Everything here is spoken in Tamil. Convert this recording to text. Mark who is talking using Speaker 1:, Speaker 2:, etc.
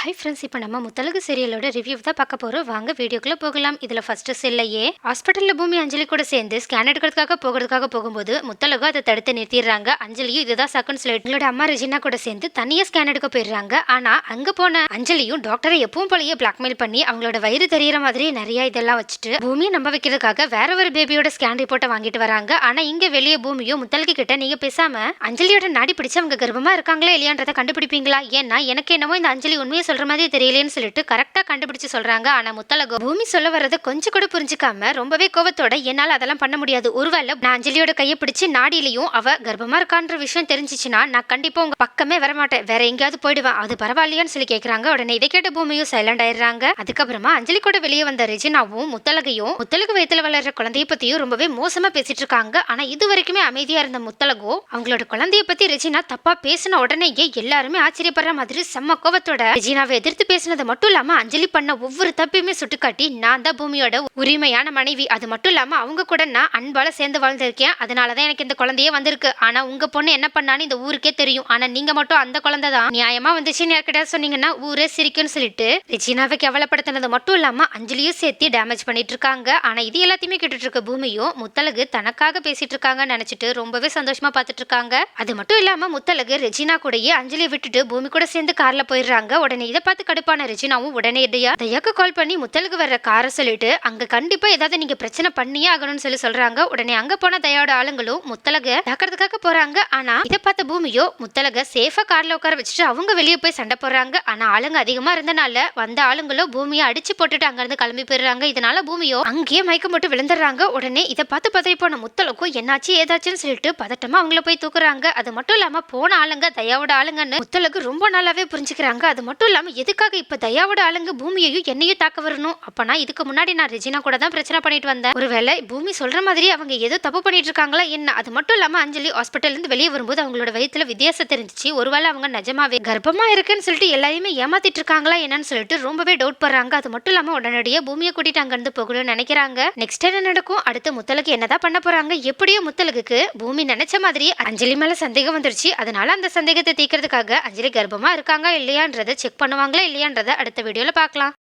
Speaker 1: ஹை ஃப்ரெண்ட்ஸ் இப்போ நம்ம முத்தலகு சீரியலோட ரிவ்யூ தான் பார்க்க போகிறோம் வாங்க வீடியோக்குள்ளே போகலாம். இதில் ஃபஸ்ட்டு செல்லையே ஹாஸ்பிட்டலில் பூமி அஞ்சலி கூட சேர்ந்து ஸ்கேன் எடுக்கிறதுக்காக போகிறதுக்காக போகும்போது முத்தலகு அதை தடுத்து நிறுத்திடுறாங்க. அஞ்சலியும் இதுதான் சக்குன்னு சொல்லிட்டு எங்களோட அம்மா ரெஜினா கூட சேர்ந்து தனியாக ஸ்கேன் எடுக்க போயிடுறாங்க. ஆனால் அங்கே போன அஞ்சலியும் டாக்டரை எப்பவும் போலயே பிளாக்மெயில் பண்ணி அவங்களோட வயிறு தெரியற மாதிரி நிறைய இதெல்லாம் வச்சுட்டு பூமியை நம்ப வைக்கிறதுக்காக வேற ஒரு பேபியோட ஸ்கேன் ரிப்போர்ட்டை வாங்கிட்டு வராங்க. ஆனால் இங்கே வெளியே பூமியும் முத்தலகு கிட்ட நீங்கள் பேசாம அஞ்சலியோட நாடி பிடிச்சு அவங்க கர்ப்பமாக இருக்காங்களா இல்லையான்றதை கண்டுபிடிப்பீங்களா? ஏன்னா எனக்கு என்னமோ இந்த அஞ்சலி உண்மையை சொல்ற மாதிரி தெரியலேன்னு சொல்லிட்டு கரெக்டா கண்டுபிடிச்சு சொல்றாங்க. ஆனா முத்தலகோ பூமி சொல்ல வர்றதை கொஞ்சம் கூட புரிஞ்சுக்காம ரொம்பவே கோவத்தோட என்னால அதெல்லாம் பண்ண முடியாது. ஒருவேளை நான் அஞ்சலியோட கையை பிடிச்சு நாடியிலையும் அவ கர்ப்பமா இருக்கான்ற விஷயம் தெரிஞ்சிச்சுன்னா நான் கண்டிப்பா உங்க பக்கமே வரமாட்டேன். வேற எங்கேயாவது போயிடுவேன். அது பரவாயில்லையான்னு சொல்லி கேக்குறாங்க. உடனே இதை கேட்ட பூமியும் சைலண்ட் ஆயிடுறாங்க. அதுக்கப்புறமா அஞ்சலி கூட வெளியே வந்த ரெஜினாவும் முத்தலகையும் முத்தலகு வயித்துல வளர்ற குழந்தைய பத்தியும் ரொம்பவே மோசமா பேசிட்டு இருக்காங்க. ஆனா இது வரைக்குமே அமைதியா இருந்த முத்தலகோ அவங்களோட குழந்தைய பத்தி ரெஜினா தப்பா பேசின உடனேயே எல்லாருமே ஆச்சரியப்படுற மாதிரி செம்ம கோவத்தோட நான் எதிர்த்து பேசினது மட்டும் இல்லாமல் அஞ்சலி பண்ண ஒவ்வொரு தப்பையுமே சுட்டுக்காட்டி நான் தான் பூமியோட உரிமையான மனைவி. அது மட்டும் இல்லாமல் அவங்க கூட நான் அன்பால் சேர்ந்து வாழ்ந்திருக்கேன். அதனாலதான் எனக்கு இந்த குழந்தையே வந்திருக்கு. ஆனால் உங்கள் பொண்ணு என்ன பண்ணான்னு இந்த ஊருக்கே தெரியும். ஆனால் நீங்கள் மட்டும் அந்த குழந்தை தான். நியாயமாக வந்துச்சுன்னு யார்கிட்ட சொன்னீங்கன்னா ஊரே சிரிக்கும்னு சொல்லிட்டு ரெஜினாவை கேவலப்படுத்தினது மட்டும் இல்லாமல் அஞ்சலியும் சேர்த்து டேமேஜ் பண்ணிட்டு இருக்காங்க. ஆனால் இது எல்லாத்தையுமே கேட்டுட்டு இருக்க பூமியும் முத்தலகு தனக்காக பேசிட்டு இருக்காங்கன்னு நினச்சிட்டு ரொம்பவே சந்தோஷமாக பார்த்துட்டு இருக்காங்க. அது மட்டும் இல்லாமல் முத்தலகு ரெஜினா கூடயே அஞ்சலியை விட்டுட்டு பூமி கூட சேர்ந்து காரில் போயிடுறாங்க. உடனே இதை பார்த்து கடுப்பான ரெஜினாவும் உடனே இடையா தயாக்கு கால் பண்ணி முத்தலுக்கு வர்ற காரை சொல்லிட்டு அங்க கண்டிப்பா ஏதாவது நீங்க பிரச்சனை பண்ணியே ஆகணும்னு சொல்லி சொல்றாங்க. உடனே அங்க போன தயாவோட ஆளுங்களும் முத்தலக தாக்கிறதுக்காக போறாங்க. ஆனா இதை பார்த்த பூமியோ முத்தலக சேஃபா கார்ல உட்கார வச்சுட்டு அவங்க வெளியே போய் சண்டை போடுறாங்க. ஆனா ஆளுங்க அதிகமா இருந்தனால வந்த ஆளுங்களோ பூமியை அடிச்சு போட்டுட்டு அங்க இருந்து கிளம்பி போயிடுறாங்க. இதனால பூமியோ அங்கேயே மயக்கம் போட்டு விழுந்துடுறாங்க. உடனே இதை பார்த்து பதவி போன முத்தலுக்கும் என்னாச்சு ஏதாச்சுன்னு சொல்லிட்டு பதட்டமா அவங்கள போய் தூக்குறாங்க. அது மட்டும் இல்லாம போன ஆளுங்க தயாவோட ஆளுங்கன்னு முத்தலுக்கு ரொம்ப நாளாவே புரிஞ்சுக்கிறாங்க. அது மட்டும் இல்லாம எதுக்காக இப்போ தயாவோட ஆளுங்க பூமியையும் என்னையும் தாக்க வரணும்? அப்பனா இதுக்கு முன்னாடி நான் ரெஜினா கூட தான் பிரச்சனை பண்ணிட்டு வந்தேன். ஒருவேளை பூமி சொல்ற மாதிரி அவங்க ஏதோ தப்பு பண்ணிட்டு இருக்காங்களா என்ன? அது மட்டும் இல்லாமல் அஞ்சலி ஹாஸ்பிட்டல்லேருந்து வெளியே வரும்போது அவங்களோட வயிற்றுல வித்தியாசம் தெரிஞ்சிச்சு. ஒருவேளை அவங்க நிஜமாவே கர்ப்பமா இருக்குன்னு சொல்லிட்டு எல்லாரையுமே ஏமாத்திட்டு இருக்காங்களா என்னன்னு சொல்லிட்டு ரொம்பவே டவுட் பண்றாங்க அது மட்டும் இல்லாமல் உடனடியே பூமியை கூட்டிட்டு அங்கிருந்து போகணும்னு நினைக்கிறாங்க. நெக்ஸ்ட் என்ன நடக்கும்? அடுத்து முத்தலுக்கு என்னதான் பண்ண போறாங்க? எப்படியோ முத்தலுக்கு பூமி நினைச்ச மாதிரி அஞ்சலி மேல சந்தேகம் வந்துருச்சு. அதனால அந்த சந்தேகத்தை தீக்கிறதுக்காக அஞ்சலி கர்ப்பமா இருக்காங்க இல்லையான்றதை செக் பண்ணுவாங்களா இல்லையான்றதை அடுத்த வீடியோவில் பார்க்கலாம்.